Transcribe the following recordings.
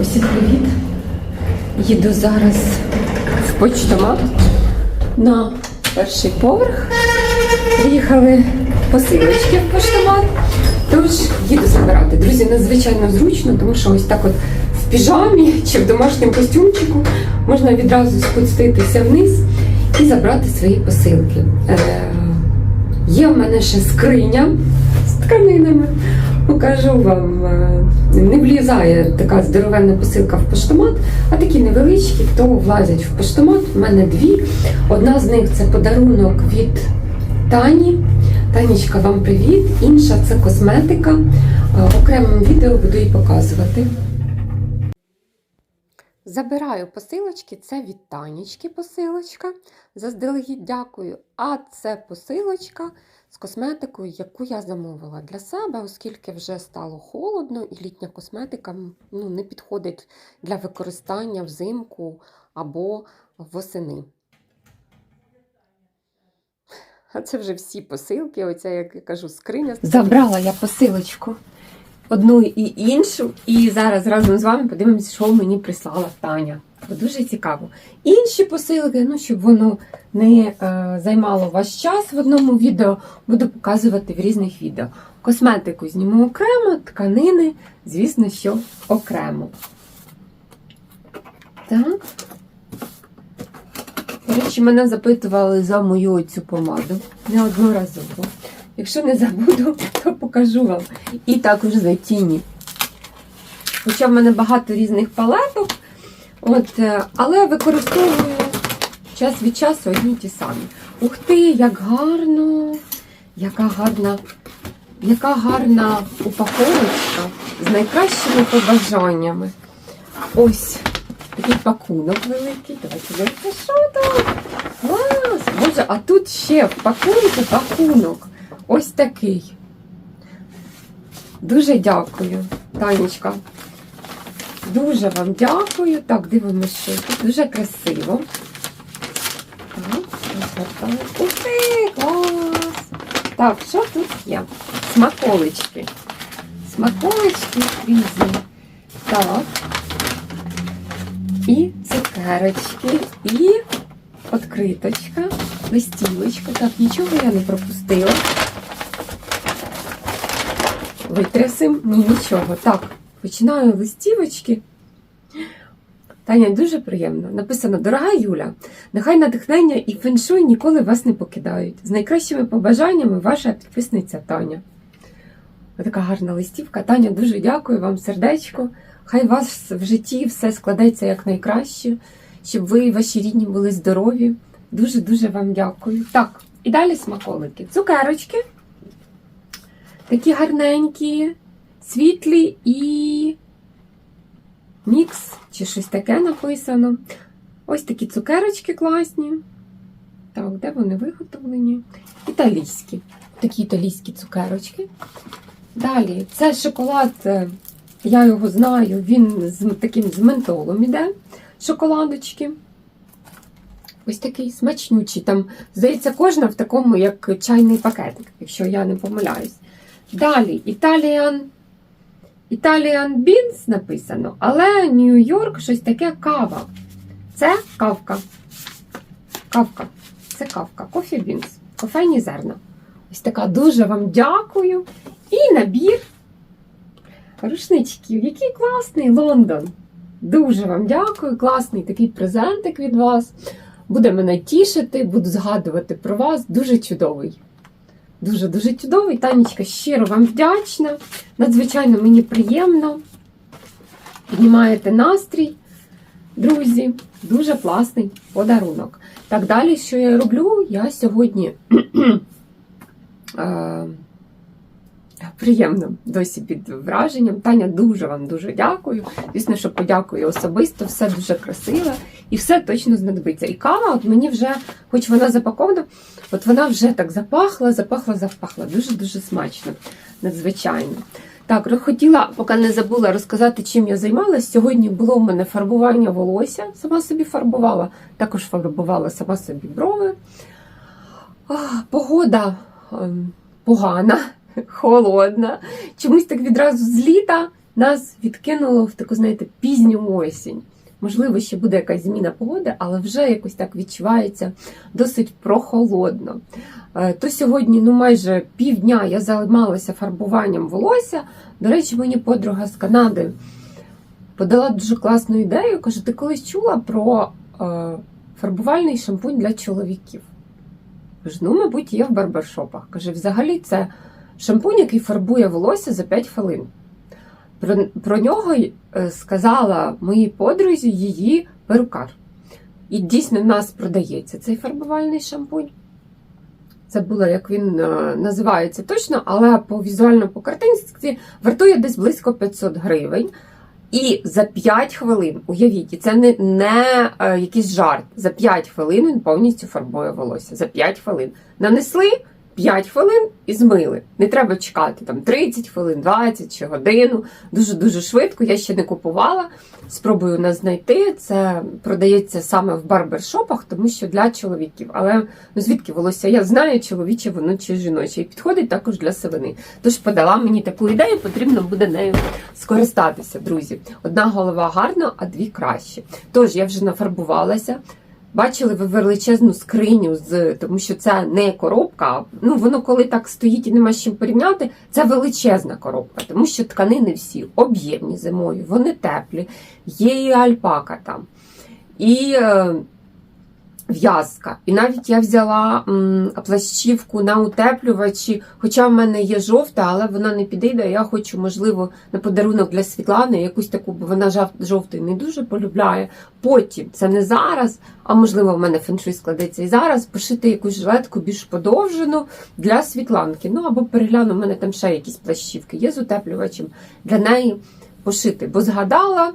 Усім привіт! Їду зараз в почтомат на перший поверх. Приїхали посилочки в поштомат. Тож їду забирати. Друзі, надзвичайно зручно, тому що ось так от в піжамі чи в домашньому костюмчику можна відразу спуститися вниз і забрати свої посилки. Е, Є в мене ще скриня з тканинами. Покажу вам, е, не влізає така здоровенна посилка в поштомат, а такі невеличкі, то влазять в поштомат. У мене дві. Одна з них це подарунок від Тані. Танічка, вам привіт. Інша це косметика. Окремим В окремому відео буду її показувати. Забираю посилочки, це від Танічки посилочка. Заздалегідь дякую. А це посилочка з косметикою, яку я замовила для себе, оскільки вже стало холодно і літня косметика ну, не підходить для використання взимку або восени. А це вже всі посилки, оця, як я кажу, скриня. Забрала я посилочку одну і іншу, і зараз разом з вами подивимося, що мені прислала Таня. Бо дуже цікаво. Інші посилки, ну щоб воно не е, займало ваш час в одному відео, буду показувати в різних відео. Косметику зніму окремо, тканини, звісно, що окремо. Так. До речі, мене запитували за мою цю помаду неодноразово. Якщо не забуду, то покажу вам. І також за тіні. Хоча в мене багато різних палеток, от, е, але використовую час від часу одні ті самі. Ух ти, як гарно! Яка гарна, яка гарна упаковочка з найкращими побажаннями. Ось такий пакунок великий. Давайте дивіться, що там. Клас! Боже, а тут ще в пакунку пакунок. Ось такий. Дуже дякую, Танечка. Дуже вам дякую. Так, дивимося, що тут дуже красиво. Так, розгортаю. Ух ти, клас! Так, що тут є? Смаколички. Смаколички різні. Так. І цукерочки, і відкриточка, листівочка. Так, нічого я не пропустила. Витрясим, ні, нічого. Так, починаю листівочки. Таня, дуже приємно. Написано: Дорога Юля, нехай натхнення і феншуй ніколи вас не покидають. З найкращими побажаннями ваша підписниця Таня. Така гарна листівка. Таня, дуже дякую вам, сердечко. Хай у вас в житті все складеться як найкраще, щоб ви і ваші рідні були здорові. Дуже-дуже вам дякую. Так, і далі смаколики. Цукерочки. Такі гарненькі, світлі і мікс, чи щось таке написано. Ось такі цукерочки класні. Так, де вони виготовлені? Італійські. Такі італійські цукерочки. Далі, це шоколад, е, я його знаю, він з таким з ментолом іде. Шоколадочки. Ось такий смачнючий. Там, здається, кожна в такому, як чайний пакетик, якщо я не помиляюсь. Далі Italian, Italian Beans написано, але Нью-Йорк щось таке кава. Це кавка. Кавка. Це кавка. Coffee Beans. Кофейні зерна. Ось така дуже вам дякую. І набір рушничків. Який класний Лондон. Дуже вам дякую. Класний такий презентик від вас. Буде мене тішити, буду згадувати про вас. Дуже чудовий. Дуже-дуже чудовий. Танечка, щиро вам вдячна. Надзвичайно мені приємно. Піднімаєте настрій, друзі. Дуже класний подарунок. Так далі, що я роблю, я сьогодні е, приємно досі під враженням. Таня, дуже вам дуже дякую. Звісно, що подякую особисто, все дуже красиве і все точно знадобиться. І кава, от мені вже, хоч вона запакована, от вона вже так запахла, запахла, запахла. Дуже-дуже смачно, надзвичайно. Так, хотіла, поки не забула розказати, чим я займалася. Сьогодні було в мене фарбування волосся, сама собі фарбувала, також фарбувала сама собі брови. Погода ем, погана, холодна. Чомусь так відразу з літа нас відкинуло в таку, знаєте, пізню осінь. Можливо, ще буде якась зміна погоди, але вже якось так відчувається досить прохолодно. Е, То сьогодні, ну майже півдня я займалася фарбуванням волосся. До речі, мені подруга з Канади подала дуже класну ідею. Каже, ти колись чула про е, фарбувальний шампунь для чоловіків? Кажу, ну, мабуть, є в барбершопах. Каже, взагалі це шампунь, який фарбує волосся за 5 хвилин. Про, про нього е, сказала моїй подрузі її перукар. І дійсно в нас продається цей фарбувальний шампунь. Забула, як він е, називається точно, але по візуально по картинці вартує десь близько 500 гривень. І за 5 хвилин, уявіть, і це не, не е, якийсь жарт. За 5 хвилин він повністю фарбує волосся. За 5 хвилин. Нанесли 5 хвилин і змили. Не треба чекати там 30 хвилин, 20 чи годину. Дуже-дуже швидко. Я ще не купувала. Спробую нас знайти. Це продається саме в барбершопах, тому що для чоловіків. Але ну звідки волосся? Я знаю, чоловіче воно чи жіноче. І підходить також для сивини. Тож подала мені таку ідею, потрібно буде нею скористатися, друзі. Одна голова гарна, а дві краще. Тож я вже нафарбувалася. Бачили ви величезну скриню з тому, що це не коробка. Ну воно коли так стоїть і нема з чим порівняти. Це величезна коробка, тому що тканини всі об'ємні зимою, вони теплі, є і альпака там, і е, в'язка. І навіть я взяла м, плащівку на утеплювачі, хоча в мене є жовта, але вона не підійде. Я хочу, можливо, на подарунок для Світлани якусь таку, бо вона жовтий не дуже полюбляє. Потім це не зараз, а можливо, в мене феншуй складеться і зараз. Пошити якусь жилетку більш подовжену для Світланки. Ну або перегляну, в мене там ще якісь плащівки є з утеплювачем для неї пошити. Бо згадала.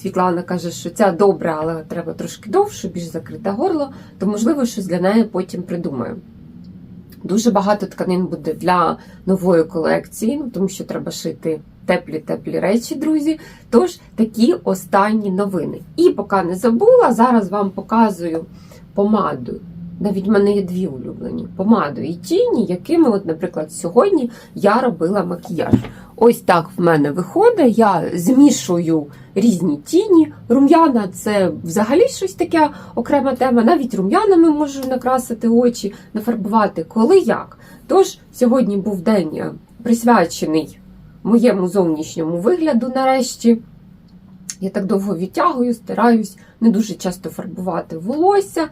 Світлана каже, що ця добра, але треба трошки довше, більш закрите горло, то можливо щось для неї потім придумаю. Дуже багато тканин буде для нової колекції, ну, тому що треба шити теплі-теплі речі, друзі. Тож такі останні новини. І поки не забула, зараз вам показую помаду. Навіть в мене є дві улюблені помаду і тіні, якими, от, наприклад, сьогодні я робила макіяж. Ось так в мене виходить. Я змішую різні тіні. Рум'яна це взагалі щось таке окрема тема. Навіть рум'янами можу накрасити очі, нафарбувати коли як. Тож сьогодні був день е, присвячений моєму зовнішньому вигляду нарешті. Я так довго відтягую, стараюсь не дуже часто фарбувати волосся.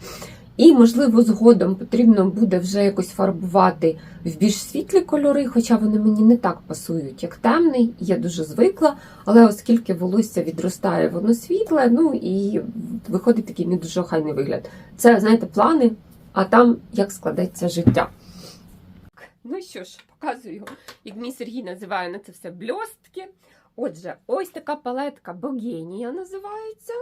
І, можливо, згодом потрібно буде вже якось фарбувати в більш світлі кольори, хоча вони мені не так пасують, як темний. Я дуже звикла, але оскільки волосся відростає, воно світле, ну і виходить такий не дуже охайний вигляд. Це, знаєте, плани, а там як складеться життя. Ну що ж, показую, як мій Сергій називає на це все бльостки. Отже, ось така палетка Богенія називається.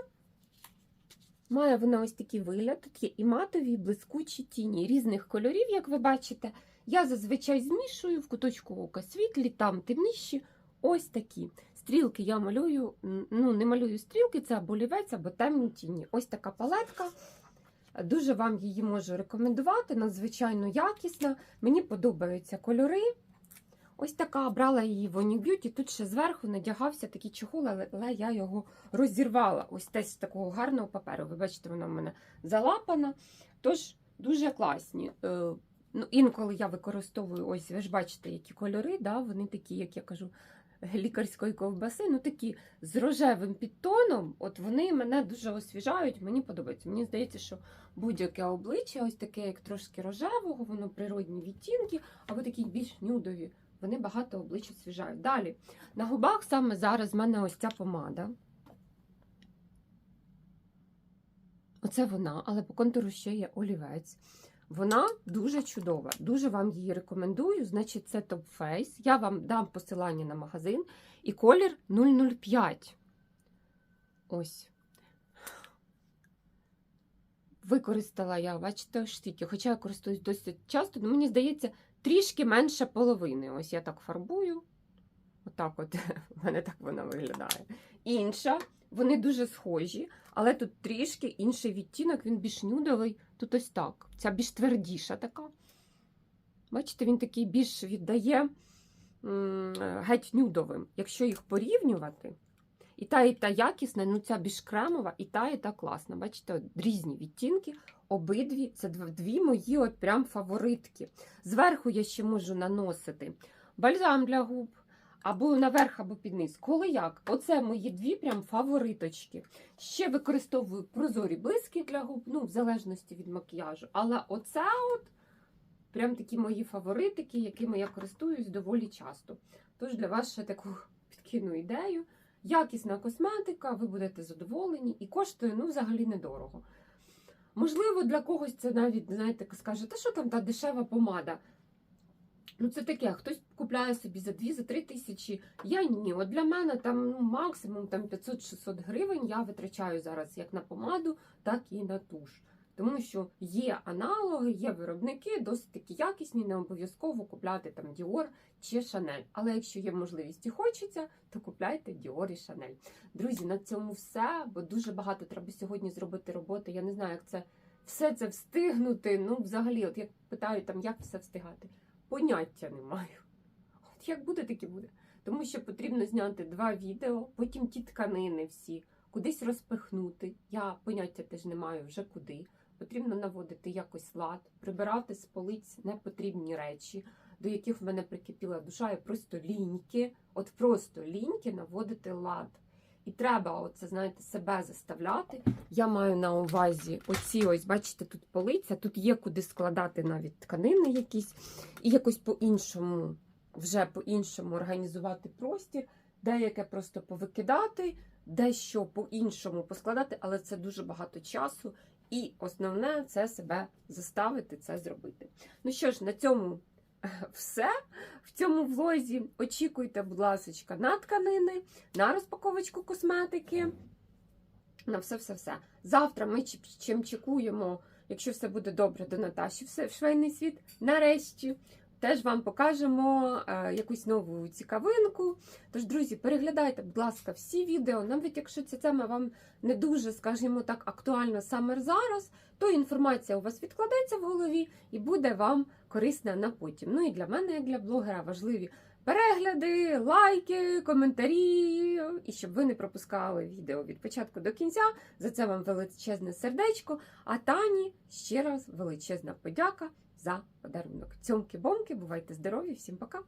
Має вона ось такий вигляд. Тут є і матові, і блискучі тіні різних кольорів, як ви бачите. Я зазвичай змішую в куточку ока світлі, там темніші. Ось такі. Стрілки я малюю, ну не малюю стрілки, це або олівець, або темні тіні. Ось така палетка. Дуже вам її можу рекомендувати, надзвичайно якісна. Мені подобаються кольори. Ось така брала її в Oni Beauty. Тут ще зверху надягався такий чохол, але, я його розірвала. Ось теж з такого гарного паперу. Ви бачите, вона в мене залапана. Тож дуже класні. Е, Ну, інколи я використовую, ось ви ж бачите, які кольори, да, вони такі, як я кажу, лікарської ковбаси, ну такі з рожевим підтоном. От вони мене дуже освіжають, мені подобається. Мені здається, що будь-яке обличчя, ось таке, як трошки рожевого, воно природні відтінки, або такі більш нюдові. Вони багато облич освіжають. Далі, на губах саме зараз в мене ось ця помада. Оце вона, але по контуру ще є олівець. Вона дуже чудова. Дуже вам її рекомендую. Значить, це Top Face. Я вам дам посилання на магазин. І колір 005. Ось. Використала я, бачите, штіки. Хоча я користуюсь досить часто, але мені здається, трішки менше половини. Ось я так фарбую. Отак от в мене так вона виглядає. Інша, вони дуже схожі, але тут трішки інший відтінок, він більш нюдовий. Тут ось так. Ця більш твердіша така. Бачите, він такий більш віддає геть нюдовим. Якщо їх порівнювати, і та, і та якісна, ну ця більш кремова, і та, і та класна. Бачите, от різні відтінки, обидві. Це дві мої от прям фаворитки. Зверху я ще можу наносити бальзам для губ, або наверх, або під низ. Коли як? Оце мої дві прям фавориточки. Ще використовую прозорі блиски для губ, ну, в залежності від макіяжу. Але оце от прям такі мої фаворитики, якими я користуюсь доволі часто. Тож для вас ще таку підкину ідею. Якісна косметика, ви будете задоволені і коштує ну, взагалі недорого. Можливо, для когось це навіть, знаєте, скаже, та що там та дешева помада? Ну, це таке, хтось купляє собі за 2-3 тисячі. Я ні. От для мене там ну, максимум там 500-600 гривень я витрачаю зараз як на помаду, так і на туш. Тому що є аналоги, є виробники, досить такі якісні, не обов'язково купляти там Dior чи Chanel. Але якщо є можливість і хочеться, то купляйте Dior і Chanel. Друзі, на цьому все, бо дуже багато треба сьогодні зробити роботи. Я не знаю, як це все це встигнути. Ну, взагалі, от як питають там, як все встигати. Поняття не маю. От як буде, так і буде. Тому що потрібно зняти два відео, потім ті тканини всі, кудись розпихнути. Я поняття теж не маю вже куди. Потрібно наводити якось лад, прибирати з полиць непотрібні речі, до яких в мене прикипіла душа, і просто ліньки, от просто ліньки наводити лад. І треба, оце, знаєте, себе заставляти. Я маю на увазі оці ось, бачите, тут полиця, тут є куди складати навіть тканини якісь, і якось по-іншому, вже по-іншому організувати простір, деяке просто повикидати, дещо по-іншому поскладати, але це дуже багато часу. І основне це себе заставити це зробити. Ну що ж, на цьому е, все. В цьому влозі очікуйте, будь ласка, на тканини, на розпаковочку косметики. На все-все-все. Завтра ми чим чекуємо, якщо все буде добре, до Наташі в швейний світ. Нарешті теж вам покажемо е, якусь нову цікавинку. Тож, друзі, переглядайте, будь ласка, всі відео, навіть якщо ця тема вам не дуже, скажімо так, актуальна саме зараз, то інформація у вас відкладеться в голові і буде вам корисна на потім. Ну і для мене, як для блогера, важливі перегляди, лайки, коментарі, і щоб ви не пропускали відео від початку до кінця. За це вам величезне сердечко. А Тані ще раз величезна подяка за подарунок. Цьомки-бомки, бувайте здорові, всім пока!